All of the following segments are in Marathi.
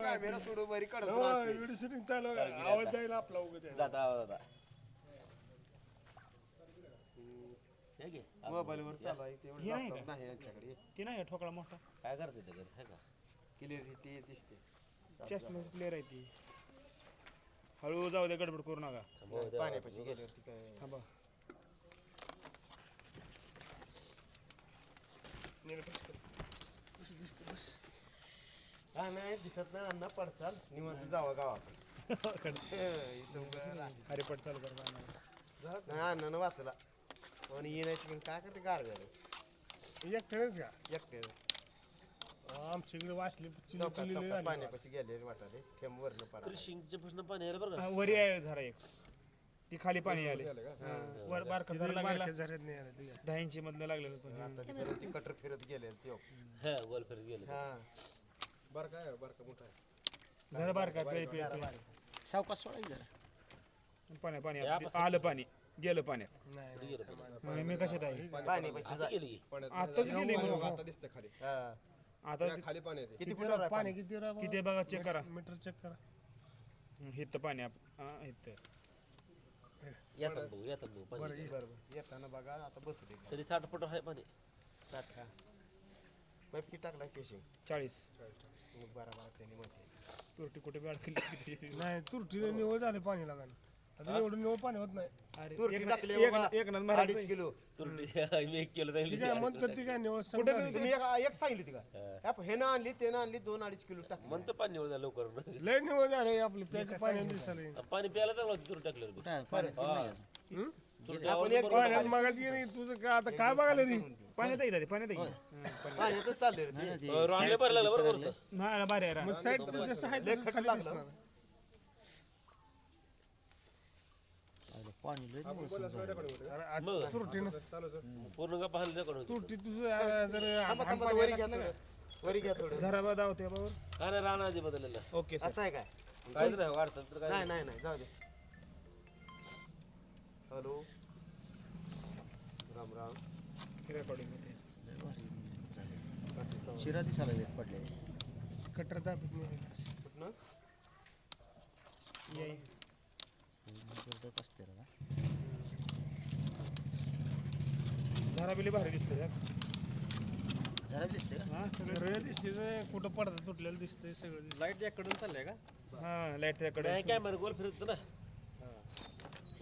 कॅमेरा सोडून बरी काढत राहते. व्हिडिओ शूटिंग चालू आहे. आवाज जाईल आपला उगाच आहे. जाता हे घे. मोबाईलवर चालू आहे तेवढं हे नाही laptop नाही यांच्याकडे. ती नाही ठोकळा मोठा. काय करायचं ते घरी? है का? क्लिअरिटी दिसते चष्म्याचं प्लेअर आहे ती. हळू जाऊ दे गडबड करू नका. पाण्यापाशी गेल्यावरती काय थांबा. हा नाही दिसत नाही अण्णा पडचाल. निवांत जावा गावात इथून बरं. हरिपट चालू कर बाळा. नाही अण्णानं वाचला. आणि येण्याची पण काय करते गार झालं. एकट्यानेच का? एकटे आमच्याकडे वाचली चिली चौकात चिली चौकात झाली पाण्यापाशी गेले वाटाले. थेंब वरनं पडा. तरी शिंकच्या प्रश्न पाणी यायला बरं का? हा, वरी आहे झरा एक. ती खाली पाणी आले. हा, वर बारका लागलेला. नाही आलं. दहा इंची मधलं लागलेलं पण. आता दिसत ती कटर फिरत गेले त्यो. हा गोल फिरत गेले हा. मोठा आहे. बारका पे पे पे. सावकाश सोडायचं जरा. पाणी पाणी आलं पाणी गेलं पाण्यात? मग मी कशात आहे? आता गेली. की? आताच गेली मग. आता दिसतं खाली. हा. आता खाली पाणी येते. किती फुटावर आहे पाणी पाणी? किती किती आहे बघा? चेक करा. मीटर चेक करा. हित पाणी आप हा हित. येतात बघू येतात बघू पाणी बरं बरं येताना बघा आता बसले तरी साठ फुट आहे पाणी. साठ. पाईप किती टाकला केशिंग चाळीस. मग बारा बारा त्यांनी मध्ये तुरटी कुठे बी अडकली नाही तुरटीने निवळ झाले पाणी लागायला. आता एवढं निवळ पाणी होत नाही. अरे तुरटी एक- टाकली एक- बाबा, एकनाथ महाराज अडीच किलो. तुरटी मी एक किलो ती काय म्हणतात ती काय निवळ संपली. तुम्ही एक एक सांगितली का? हे. ना आणली ते ना आणली दोन अडीच किलो टाकली. म्हणतो पाणी निवड झालं लवकर. लय निवळ झाले आपली. प्यायची पाणी दिसायला पाणी प्यायला चांगलं होतं तुरटी टाकलं किती नाही आहे? तुरटी आपण एक पाण्यात मागायची की नाही? तुझं काय आता काय बघायला पाण्यात पाण्यात पाण्यातच चालले नाही ते. ना ते रांगले भरलेलं बरोबर होतं. हा बारे आहे रा. मग साईडचं जसं आहे तसंच खाली दिसणार. अरे पाणी लय निवळ समजा. अरे आता तुरटीनं पूर्ण का पाहिलं कडून तुरटी तुझं जर थांबा थांबा वरी घ्या थोडं. वरी घ्या थोडं. झरा बा काय नाही आधी बदललेलं. Okay sir. असं आहे काय? काय तर वाढतात तर काय नाही. नाही नाही जाऊ दे. हॅलो. राम राम. रेकॉर्डिंग होते. शिरा दिसायला येत पडले. कटर दाबत कुठनं असते रे का झरा बिली भारी दिसते यार. जरा दिसते का? हा सगळं दिसते कुठं पडतं तुटलेलं दिसतंय सगळं. लाइट याकडून चाललंय का? हा लाइट त्याकडे नाही कॅमेरा गोल फिरत ना.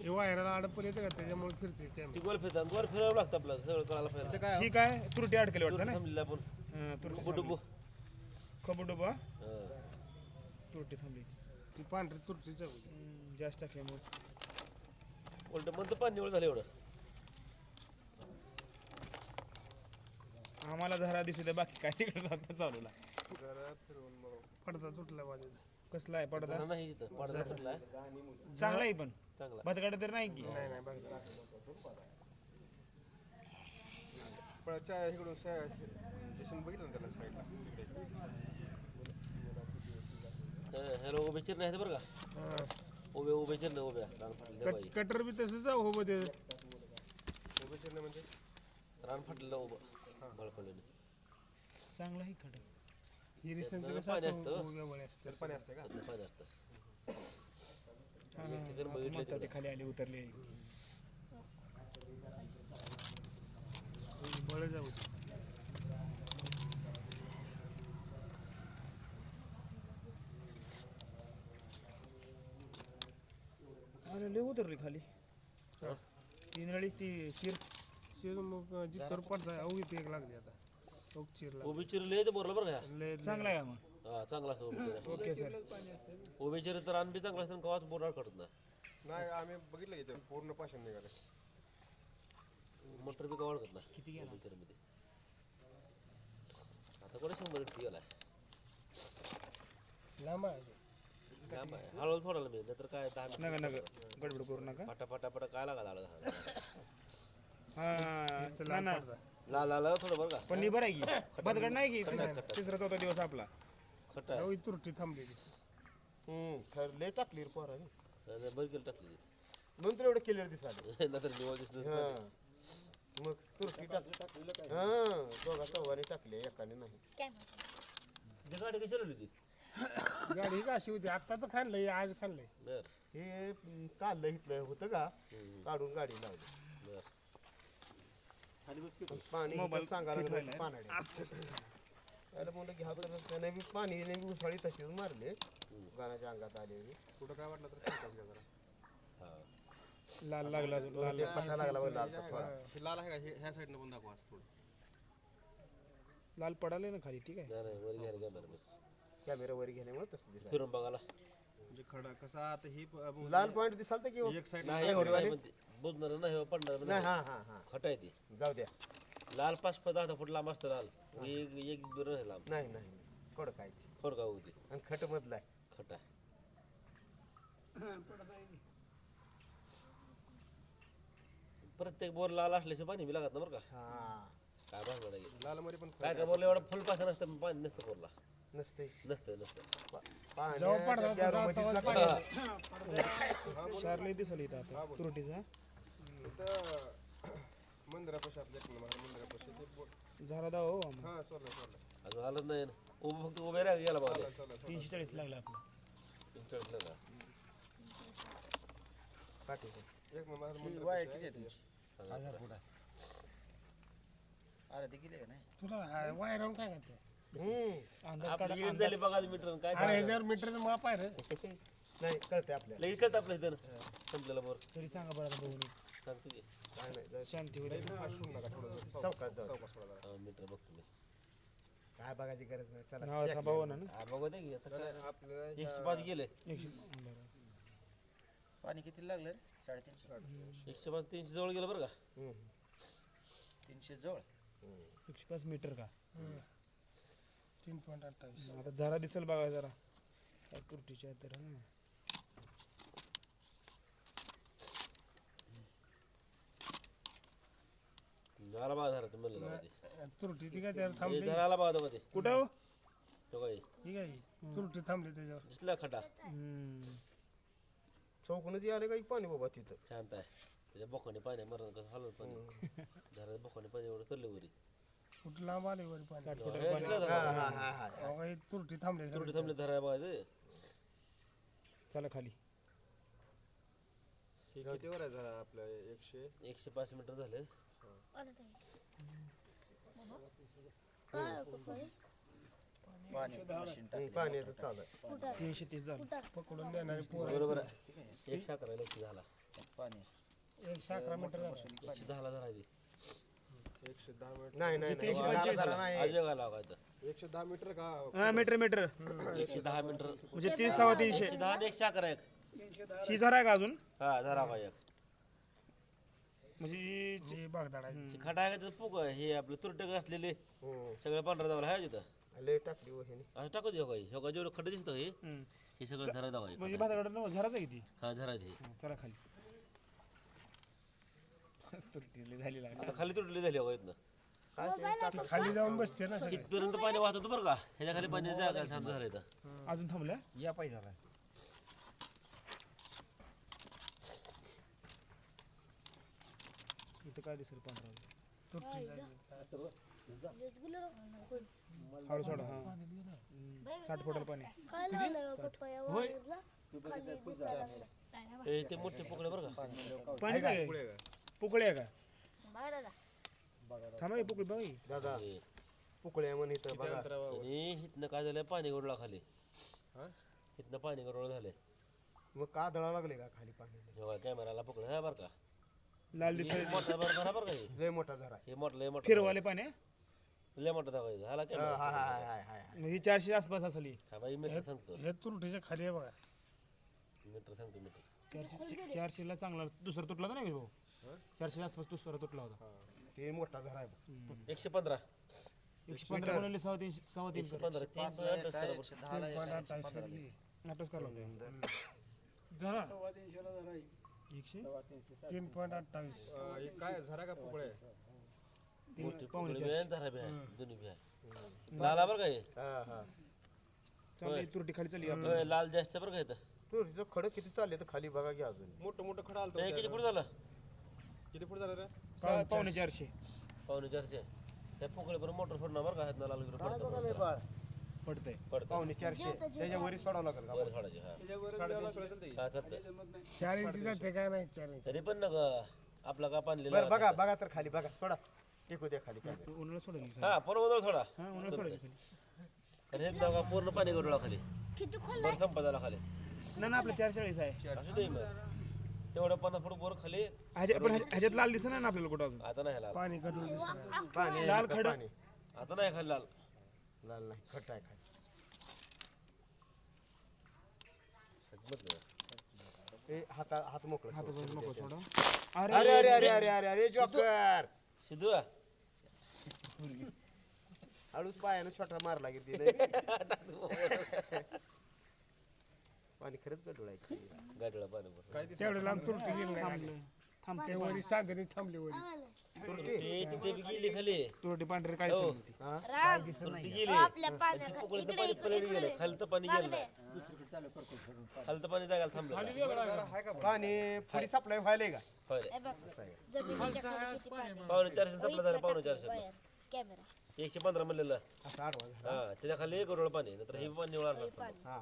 हे वायराला अडपण येतं का? त्याच्यामुळे फिरते ती गोल फिरतात. गोल फिरावं लागतं आपलं सगळं कळायला पाहिजे. काय? ही काय? तुरटी अडकली वाटतं ना? थांबलेलं आपण. हा, तुरटी खबुडुबा. हं. तुरटी थांबली. ती पांढरी आहे. हम्म, जास्त टाकल्यामुळे उलट म्हणतो पाणी निवड झालं एवढं. आम्हाला झरा दिसू द्या बाकी काय तिकडे जातं चालूला. पडदा तुटला बाजूला कसला आहे पडदा? नाही इथं. पडदा सुटलाय चांगला आहे पण. चांगला बदगाड तर नाही की? नाही नाही बघ पण च्या इकडून स्टेशन बघितलं ना त्याला साईडला हं, उभे नाही बरं का? उभे उभे चिर नाही उभ्या रान फाटलेलं बाई. कटर बी तसंच आहे हो मध्ये उभे चिरणे म्हणजे? रान फाटलेलं उभं बळ पडलेलं चांगला आहे खडं हिरी त्याला पाणी असतं. पाणी असते का? पाणी असतं. एक ठिकाणी बघितलं ते खाली आली उतरली. अरे लय उतरली खाली. ती नळी ती चिर. शिर मग जिथवर पडदा अवघी पेक लागली आता. ओक चिरला. उभे चिरले तर बोरला बरं का? लय चांगला आहे का मग. हा चांगला असतं उभे ओके सर. उभे चिर तर रान बी चांगला असतं कवाच ना नाही. आम्ही बघितलं इथे पूर्ण पाषाण निघाले. मोटर बी कवाड करत ना किती गेला? मध्ये आता कोणी शंभर इटची गेलाय? लांब आहे आहे. हळूहळू थोडाला मी नाहीतर काय दहा मिनिट. नका नका. गडबड करू नका. पटा पटा पटा काय लागा लागला? हा ना ना. लाल लाल थोडं बरं का. पण नी बरं आहे की. बदगड नाही की तिसरा तिसरा चौथा दिवस आपला. खट्टा आहे तुरटी थांबलेली. हम्म खरं लय टाकली रे पोराने. आणि बरं केलं टाकली. एवढं क्लिअर दिसाले नंतर निवळ दिसलं हा. मग तुरटी टाकली हा दोघा चौघाने टाकले एकाने नाही. ती गाडी कशी आली होती? गाडी ही का अशी होती. आता तर खाल्लंय आज खाल्लंय. बर. हे अं, काढलं इथलं होतं का? काढून गाडी लावली. बर. पाणी इथं सांगायला लागलं पानाडे त्याला म्हणलं घ्या तर त्याने बी पाणी नेहमी उसाळी तशीच मारले. गाण्याच्या अंगात आले कुठं काय वाटलं तर सांगताच घ्या जरा. लाल लागला अजून लाल पट्टा लागला बघ लालचा थोडा. हे लाल आहे का? हे- ह्या साईडनं पण दाखवा असं थोडं. लाल पडाले ना खाली ठीक आहे. नाही नाही वर घ्यायला घेणार मी कॅमेरावर घेण्यामुळे तसं दिसलं फिरून बघायला म्हणजे खडा कसा आता ही प- लाल पॉईंट दिसाल तर की? एक साईड नाही बुजणार नाही पडणार नाही नाही हा हा हा. खट आहे ती. जाऊ द्या. लाल पाच पाच दहा फूट लांब असतं लाल. एक एक बिर नाही लांब. नाही नाही कोड काय ते. फोर का होती? आणि खट मधला आहे. खटा प्रत्येक बोर लाल असल्याशिवाय पाणी बी लागत ना बरं का. हा. काय भानगड आहे. लाल मध्ये पण काय काय बोरला एवढं फुल पाहिजे नसतं पण पाणी नसतं बोरला. नसते नसतं नसतं लई दिसली आता तुरटीचा. मंदिरापाशी आपल्या एक नंबर मंदिरापाशी ते बोट. झाला दाव हो आम्हाला. हां सोडलं सोडलं. अजून आलंच नाही ना. उभं फक्त उभे राहा गेला तीनशे चाळीस लागला आपलं. चढलं का काठीचं. एक नंबर ही वायर किती आहे तुमची? हजार. फूट आहे अरे ते किती आहे का नाही? तुला काय करते? हम्म. अंदाज आपली ईड झाली बघा मीटर काय अरे ह्याच्यावर मीटरचं माप आहे रे. नाही कळते आपल्याला. लगेच कळतं आपल्या इथं संपलेला बोर. तरी सांगा बरं आता बघून सांगतो की काय नाही जाऊ. शांती होईल नका थोडं जाऊ जरा. मीटर बघतो मी काय बघायची गरज नाही चला नाव ना ना हा बघू दे की आता काय नाही, आपल्याला एकशे पाच गेले एकशे बरं पाणी किती लागलं रे साडेतीनशे एकशे पाच तीनशे जवळ गेलं बरं का हम्म. तीनशे जवळ एकशे पाच मीटर का तीन पॉईंट अठ्ठावीस आता जरा दिसेल बघा जरा काय तुरटीच्या तर हं. झाला बघा धरा तुम्ही म्हणलं मध्ये तुरटी ती काय त्यावर हे थांबली धराला बघा मध्ये कुठं हो? तो काय? ठीक आहे तुरटी थांबली त्याच्यावर. दिसला खटा. हम्म. चौकूनच आले काही पाणी बाबा तिथं? शांत आहे. त्याच्या बोकाने पाणी मरण कसं पाणी. धरा बोकाने पाणी एवढं चाललं वरी. कुठं लांब आले वर पाणी? साठ हे दिसलं. हा हा हा तुरटी थांबली तुरटी थांबले बघायचं. चला खाली. हे किती वर आहे जरा आपलं? एकशे? एकशे पाच मीटर झाले. चालू आहे तीनशे तीस झालं. पकडून देणारे पोर. बरोबर आहे. एकशे अकरा एकशे दहाला पाणी. एकशे अकरा मीटर झालं. एकशे दहाला धरा ती एकशे दहा मीटर. नाही नाही नाही. तीनशे नाही. अजय एकशे दहा मीटर का? हा मीटर मीटर. एकशे दहा मीटर. म्हणजे तीन सव्वा तीनशे. एकशे दहा आणि एकशे अकरा एक. ही जरा आहे का अजून? हा धरा बघा एक. म्हणजे जी बागदाड आहे. ते खटा आहे का त्याचं पुक हे आपलं तुरटे असलेले हम्म. सगळं पांढरा दावला आहे तिथं? लय टाकली हो ह्याने. असं टाकू दे काही हे जेवढं खड्डे दिसतं हे. हे सगळं धरा दावा म्हणजे भाताकडं झराच आहे किती? हा धरा ते. चला खाली. तुरटी लई झाली लागली. आता खाली तुटली झाली बघा इथनं. काय ते टाकलं? खाली जाऊन बसते ना इथपर्यंत पाणी वाहत होतं बरं का? ह्याच्या खाली पाणी जागा शांत झालं इथं. अजून थांबल्या या पाहिजे इथं काय दिसेल पांढरा? हळू सोडा हा. साठ फुटाला पाणी. काय लावलं पप्पा या वावरातला? खाली दिसायला लागलं. हे ते मोठे पकडे बरं का? पाणी काय? पुकळे आहे का? बाहेर आला. थांबा हे पुकळी बघा ही. दादा हे. पुकळ्या म्हण इथं बघा. आणि इथनं काय झालं पाणी गडला खाली. हा? इथनं पाणी गडवळ झालंय. मग का दळा लागले का खाली पाणी जेव्हा कॅमेराला पकड आहे बरं का? लाल दिसाय मोठा बरं धरा बरं का हे लय मोठा झरा हे मोठं लय मोठं फिरवाले पाणी आहे? लय मोठा दाखवायचं हाला हाय कॅमेरा हाय हाय हाय हाय मग ही चारशे आसपास असेल ही. हा बाई मीटर सांगतो हे तुरटीच्या खाली आहे बघा मीटर सांगतो मीटर चारशे चारशेला चांगला दुसरा तुटला होता ना भाऊ चारशे आसपास दुसरा तुटला होता ते मोठा झरा आहे बघ. एकशे पंधरा एकशे पंधरा बनवले सव्वा तीनशे सव्वा तीन एकशे पंधरा तीन काय अठ्ठावीस एक, एकशे पंधराला. नाटक करला होता जरा एकशे? तीन पॉईंट अठ्ठावीस. हे काय झरा का पुकळे मोठी पकडी बी आहे आणि धरा बी आहे. दोन्ही बी आहे. लाला बरं का हे? हा हा. चांगली तुरटी खाली चालली होय, लाल जास्त आहे बरं का इथं? तू तिचं खडं किती चालले तर खाली बघा की अजून. मोठं मोठं खडा आलतं हे किती फूट झालं? किती फूट झालं रे? पावणे चारशे. पावणे चारशे. त्या पोकळी पण मोटर फोडणार बरं का? ह्यातनं लाल गिर काय बाळ? पडतंय. पडतं पावणे चारशे. त्याच्या वरी सोडावं लागेल का वर सोडायचे हा. हा चालतंय चार इंची जाते काय नाही. चार इंच तरी पण ना ग आपला का पाणी बरं बघा बघा तर खाली बघा सोडा. टिकू द्या खाली काय उन्हाळा सोडेल की हा परवा थोडा हा उन्हाळा हे बघा पूर्ण पाणी गडोळा खाली. किती खोल वर संपदाला खाली. नाही ना आपलं चार चाळीस आहे. असं ते मग. तेवढं पन्नास फूट वर खाली. ह्याच्यात पण ह्याच्यात- ह्याच्यात लाल दिसत नाही ना आपल्याला कुठं अजून? आता नाही लाल. पाणी लाल खडं. पाणी. आता नाही खाली लाल. लाल नाही खट आहे खाली. ए, हाता हात मोकळं सोड. नको सोडा. अरे अरे अरे अरे अरे अरे जॉकर. सिद्धू. हळूच पायानं छोटा मारला की तिने. पाणी खरंच गडूळ आहे गाडीला पाणी वर तेवढं लांब तुरटी गेली नाही. वरी साधरी थांबली वरी. ते तिथे बी गेली खाली. तुरटी पांढरे काय हो. राम. ती गेली. आपल्या पाण्यात. पुकडे तर पाणी पलीकडे गेलं. खाली तर पाणी गेलं. नाही पाणी थांबलं पाणी पुढे सप्लाय व्हायला का? होय. रे. हे बघ, जमिनीच्या खाली किती पाणी. पावणे चारशे संपलं झालं पावणे चारशे. कॅमेरा एकशे पंधरा म्हणलेलं. असं आडवा झाला. हा त्याच्याखाली एक गरोळ पाणी नंतर हे पाणी निवळणार. हा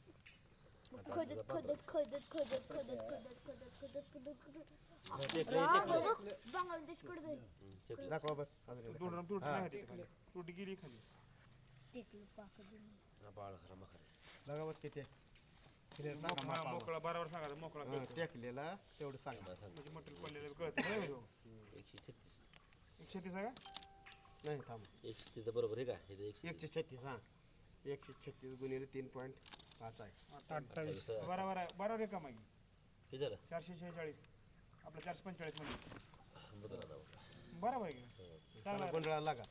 खोदत खोदत खोदत खोदत खोदत खोदत खोदत खोदत खोदत खोदत राम बघ, बांगलादेशकडे जाईल दाखवा बघ अजून एकदा. नाही गेली खाली टिकली पाकं हा, बाळ खरा मखर. बघा बघ किती क्लिअर सांगा हा, मापाला. मोकळा बरोबर सांगा मोकळा हा, टेकलेला तेवढं सांगा म्हणजे मटेरियल पडलेलं कळत एकशे छत्तीस एकशे तीस आहे का नाही थांब एकशे तिथं बरोबर आहे का इथं एकशे एकशे छत्तीस हा एकशे छत्तीस गुणिले तीन पॉईंट पाच आहे. अठ्ठावीस. बरोबर आहे बरोबर आहे का किती झालं? चारशे शेहेचाळीस. आपलं चारशे पंचेचाळीसमध्ये. बदल आता. बरोबर आहे की? चांगला आहे. गोंधळाला लागा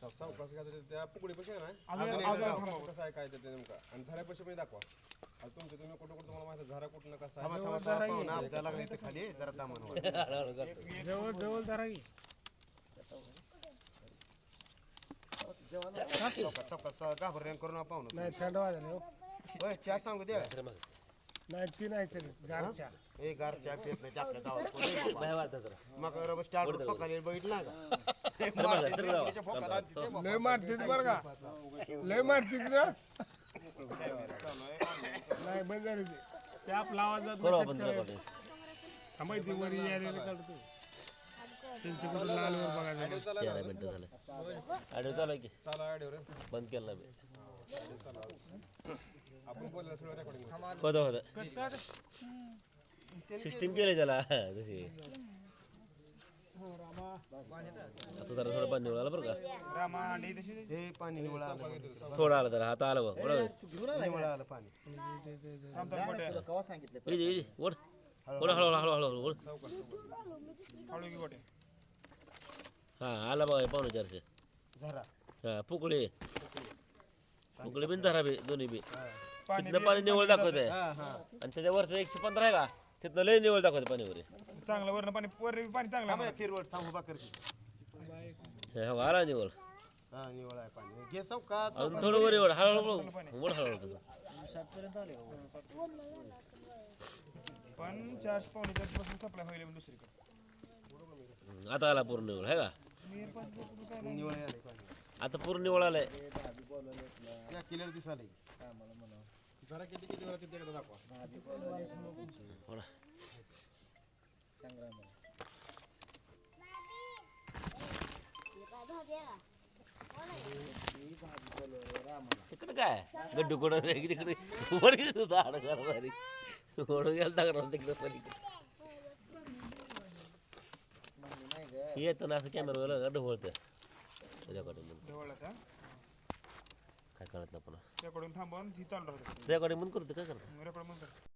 सावकाश काय तर त्या पुकडी पैसे ना अजून अजून अजून एकदा थांबा. कसं आहे काय ते नेमका? आणि झऱ्या पैसे पण दाखवा. आता तुमचे तुम्ही कुठं कुठं तुम्हाला माहिती झरा कुठं कसा थांबा लागला इथे खाली. जरा दामन वर. हळूहळू करतो. जवळ जवळ धरा की सावकाश सावकाश करून आपण पाहुणं नाही थंड वाजले हो होय चहा सांगू द्या. नाही ती नाही चली गारच्या ए गार चहा पित नाही ते आपल्या गावात कोणी नाही. मग स्टार्ट फोकाले बघितलं का? बघा, मारते तर ते जाऊ. पुढच्या फोकाला आणते ते बघ. लय मारतीत बरं का? लय मारतीत ना? नाही बंद झाली ती. ते आपला आवाज जात करू नाही, आपण cut तुला करायचं. कॉन्टॅक्ट. हा माहिती वरी यायला काढतो त्यांचे लालवर बघायचं झाले. की. चाला आयडिओ रे. बंद केलं होतं होतं. सिस्टीम केले त्याला तशी. आता जरा थोडं पाणी निवळालं बरं का. थोडं आलं तर आता आलं बघ पाणी. ओढ. ओढ हळू हळू. हळू ओढ. हा आला बघा पाहुणे चारशे. हा पुकळे. पुकळे. बिन धरा बे दोन्ही बी. पाणी तिथनं पाणी निवळ दाखवत आहे हा हा. आणि त्याच्यावरचं एकशे पंधरा आहे का? तिथनं लय निवळ दाखवते पाणीवर चांगलं वरण पाणी वर पाणी चांगलं थांबा आहे. फिरवड थांब उभा करते हे हो, आला निवळ हा निवळ आहे पाणी. घे सावकाश. अजून थोडं वर ओढ हळूहळू ओढ हळूहळू तसं पण चारशे पावणे चारशे पासून सप्लाय होईल म्हणून दुसरीकडे. हम्म, आता आला पूर्ण निवळ आहे का? निवळ पाणी. आता पूर्ण निवळ आलाय. या दिसाले झरा किती किती वेळा तिथे एकदा दाखवा. ना. तिकडं काय? गड्डू आहे? तिकडे वर दिसत आड घराबारी ओढून गेला टाकला तिकडे पलीकडे येतं ना असं कॅमेरा ढवळतं काय कळत नाही पुन्हा. रेकॉर्डिंग थांबवून ती चालू राहते. रेकॉर्डिंग बंद करतो काय करतो रेकॉर्ड बंद कर.